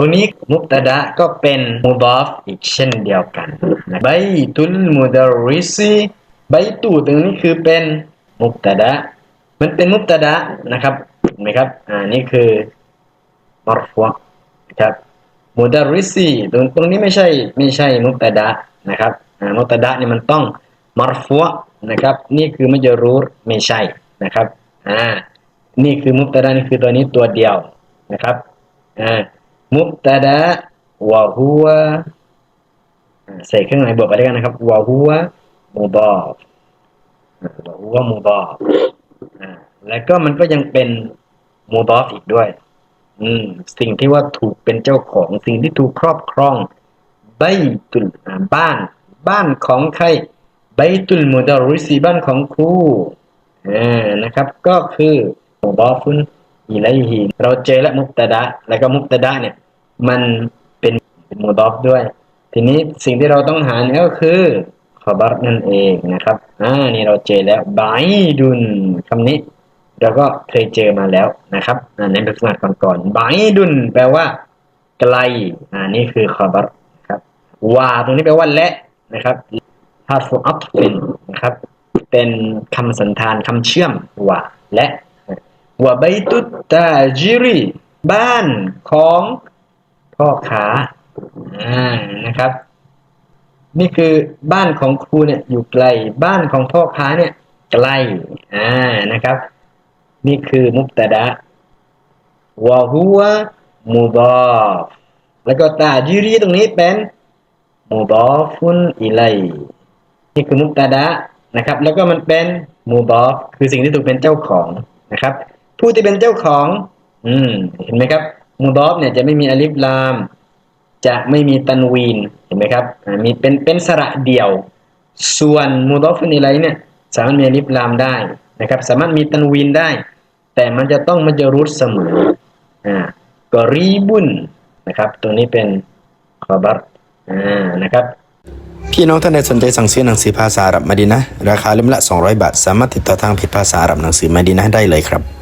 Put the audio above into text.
ตรงนี้มุบตะดะก็เป็นมูดอฟอีกเช่นเดียวกันนะไบตุลมุดาริซีไบตูตรงนี้คือเป็นมุบตะดะมันเป็นมุบตะดะนะครับเห็นไหมครับอ่านี่คือมาร์ฟัวนะครับมุดาริซีตรงตรงนี้ไม่ใช่ไม่ใช่มุบตะดะนะครับอ่ามุบตะดะนี่มันต้องมาร์ฟัวนะครับ นี่คือมัจรูรไม่ใช่นะครับอ่านี่คือมุบตะดะนี่คือตัวนี้ตัวเดียวนะครับอ่า มุบตะดะวะฮุวะอ่าใส่เครื่องหมายบวกไปด้วยกันนะครับวะฮุวะมุดอฟอ่าวะฮุวะมุดอฟอ่าแล้วก็มันก็ยังเป็นมุดอฟอีกด้วย อืม สิ่งที่ว่าถูกเป็นเจ้าของ สิ่งที่ถูกครอบครองไบตุลอ่าบ้าน บ้านของใครไบตุลมุดาริซีบ้านของครูอ่านะครับ ก็คือมุดอฟุน อิไลฮีเราเจอแล้วมุบตะดะแล้วก็มุบตะดะเนี่ย มันเป็นเป็นมูดอฟด้วย ทีนี้สิ่งที่เราต้องหาเนี่ยก็คือขอบัรนั่นเองนะครับอ่านี่เราเจอแล้วบายดุนคำนี้เราก็เคยเจอมาแล้วนะครับอ่าในบทสนทนาก่อนๆบายดุนแปลว่า ไกลอ่านี่คือขอบัรครับว่าตรงนี้แปลว่าและนะครับฮาฟูอัตเป็นนะครับ เป็นคำสันธานคำเชื่อมว่าและ วะไบตุตตาจิรีบ้านของพ่อค้าอ่านะครับ นี่คือบ้านของครูเนี่ยอยู่ไกล บ้านของพ่อค้าเนี่ยไกลอ่านะครับ นี่คือมุบตะดะวะฮุวมูดอฟแล้วก็ตาจิรีตรงนี้เป็นมูดอฟุนอิไลนี่คือมุบตะดะนะครับ แล้วก็มันเป็นมูดอฟคือสิ่งที่ถูกเป็นเจ้าของนะครับ ผู้ที่เป็นเจ้าของ อืมเห็นไหมครับมูดอฟเนี่ยจะไม่มีอลิฟลาม จะไม่มีตันวีนเห็นไหมครับมีเป็นเป็นสระเดี่ยว ส่วนมูดอฟนี่ไรเนี่ยสามารถมีอลิฟลามได้นะครับ สามารถมีตันวีนได้ แต่มันจะต้องมันจะรูทเสมออ่ากอรีบุนนะครับ ตัวนี้เป็นขอบัตอ่านะครับพี่น้องท่านใดสนใจสั่งซื้อหนังสือภาษาอาหรับมาดีนะ ราคาเล่มละ 200 บาท สามารถติดต่อทางเพจภาษาอาหรับหนังสือมาดีนะได้เลยครับ